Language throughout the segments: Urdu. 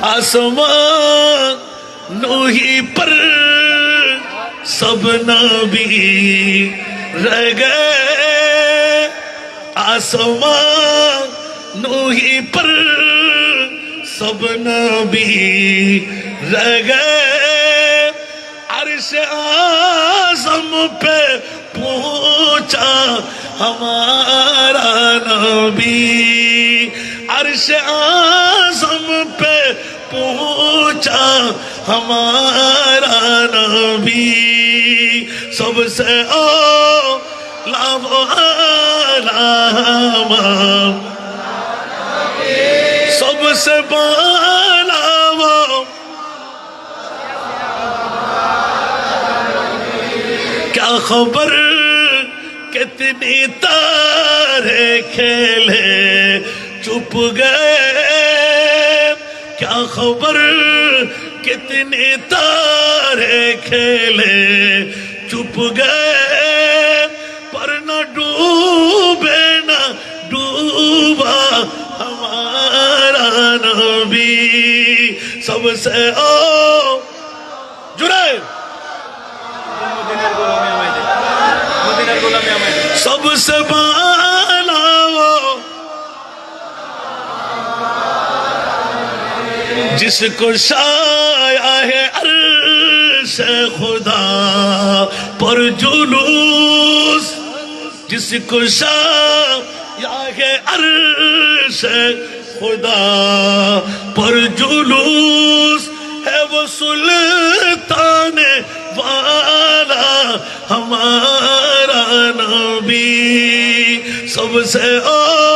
آسمان نوہی پر سب نبی رہ گئے۔ آسمان نوہی پر سب نبی رہ گئے۔ عرش آزم پہ پہنچا ہمارا نبی۔ عرش آزم پہنچا ہمارا نبی سب سے او لاو سب سے بالا وہ۔ کیا خبر؟ کتنی تارے کھیلے، چپ گئے کیا خبر کتنی تارے کھیلے چپ گئے پر نہ ڈوبے نہ ڈوبا ہمارا نبی سب سے او جرائے سب سے بالا جس کو شایا ہے عرش خدا پر جلوس، جس کو شایا ہے عرش خدا پر جلوس ہے وہ سلطان والا ہمارا نبی، سب سے او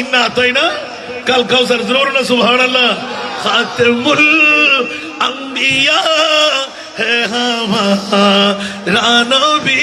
ইন্না আতাইনা কাল কাউসার জোর না সুবহানাল্লাহ খাতেমুল আম্বিয়া হে হামারা নবী